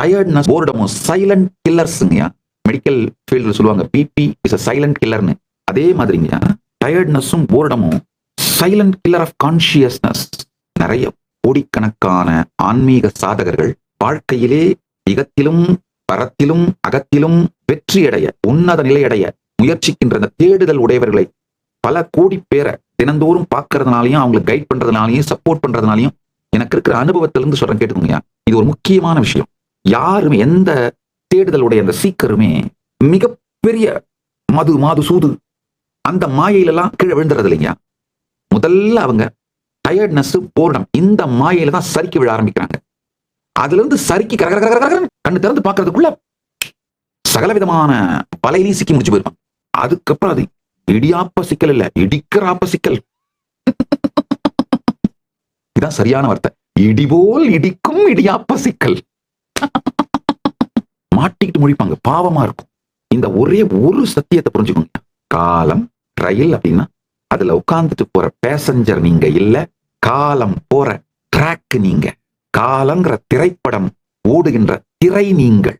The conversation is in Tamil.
டயர்ட்னஸ் போர்டமும் சைலண்ட் கில்லர்ஸுங்கய்யா மெடிக்கல் ஃபீல்டில் சொல்லுவாங்க. பிபி இஸ் அ சைலண்ட் கில்லர்னு அதே மாதிரிங்க டயர்ட்னஸும் போர்டமும் சைலண்ட் கில்லர் ஆஃப் கான்சியஸ்னஸ் நிறைய கோடிக்கணக்கான ஆன்மீக சாதகர்கள் வாழ்க்கையிலே இகத்திலும் பரத்திலும் அகத்திலும் வெற்றியடைய உன்னத நிலையடைய முயற்சிக்கின்ற அந்த தேடுதல் உடையவர்களை பல கோடி பேரை தினந்தோறும் பார்க்கறதுனாலையும் அவங்களுக்கு கைட் பண்றதுனாலையும் சப்போர்ட் பண்றதுனாலையும் எனக்கு இருக்கிற அனுபவத்திலிருந்து சொல்றேன் கேட்டுக்கோங்க இது ஒரு முக்கியமான விஷயம். யாருமே எந்த தேடுதலுடைய அந்த சீக்கருமே மிகப்பெரிய மது மாது சூது அந்த மாயையிலலாம் கீழே விழுந்துறது இல்லைங்க முதல்ல அவங்க டயர்ட்னஸ் போர்டம் இந்த மாயையில தான் சறுக்கி விழ ஆரம்பிக்கிறாங்க. அதுல இருந்து சறுக்கி கண்ணு திறந்து பார்க்கறதுக்குள்ள சகல விதமான வலையிலையும் சிக்கி முடிச்சு போயிருப்பான். அதுக்கப்புறம் அது இடியாப்ப சிக்கல் இல்ல இடிக்கிறாப்ப சிக்கல். இதான் சரியான வார்த்தை. இடிபோல் இடிக்கும் இடியாப்ப சிக்கல். மாட்டிக்கிட்டு முழிப்பாங்க. பாவமா இருக்கும். இந்த ஒரே ஒரு சத்தியத்தை புரிஞ்சுக்கோங்க காலம் ரயில் அப்படின்னா அதுல உட்கார்ந்துட்டு போற பேசஞ்சர் நீங்க இல்ல காலம் போற ட்ராக் நீங்க. காலங்கிற திரைப்படம் ஓடுகின்ற திரை நீங்கள்.